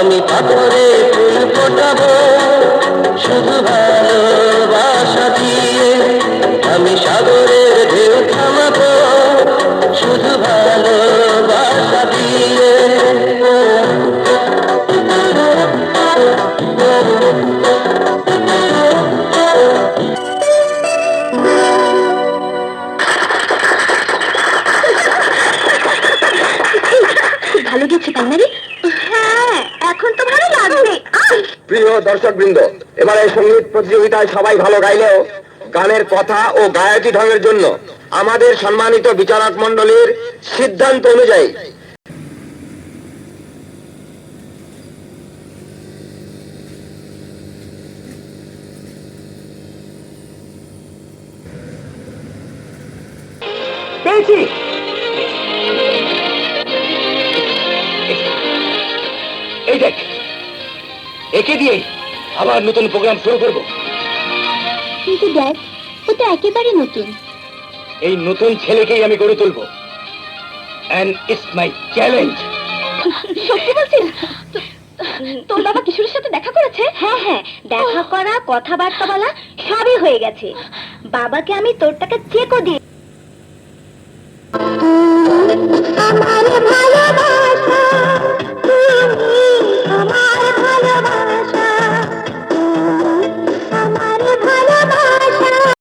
আমি পাথরে ফুল ফোটাবো, শুধু ভালোবাসা দিয়ে। আমি সাগরের ঢেউ থামাবো, শুধু ভালোবাসা দিয়ে। ভালো গেছে তাই না রে হ্যাঁ এখন তো ভালো লাগবে প্রিয় দর্শক বৃন্দ এবারে সংগীত প্রতিযোগিতায় সবাই ভালো গাইলেও গানের কথা ও গায়কী ঢঙের জন্য আমাদের সম্মানিত বিচারক মণ্ডলীর সিদ্ধান্ত অনুযায়ী পেয়েছি। এই দেখ। একে দিয়ে আবার নতুন প্রোগ্রাম শুরু করব। কিন্তু দেখ ও তো একেবারে নতুন। এই নতুন ছেলেকেই আমি গড়ে তুলবো। অ্যান্ড ইটস মাই চ্যালেঞ্জ সত্যি বলছিস? তোর বাবা কিশোরের সাথে দেখা করেছে? হ্যাঁ হ্যাঁ দেখা করা কথাবার্তা বলা সবই হয়ে গেছে। বাবাকে আমি তোর টাকা চেকও দিয়ে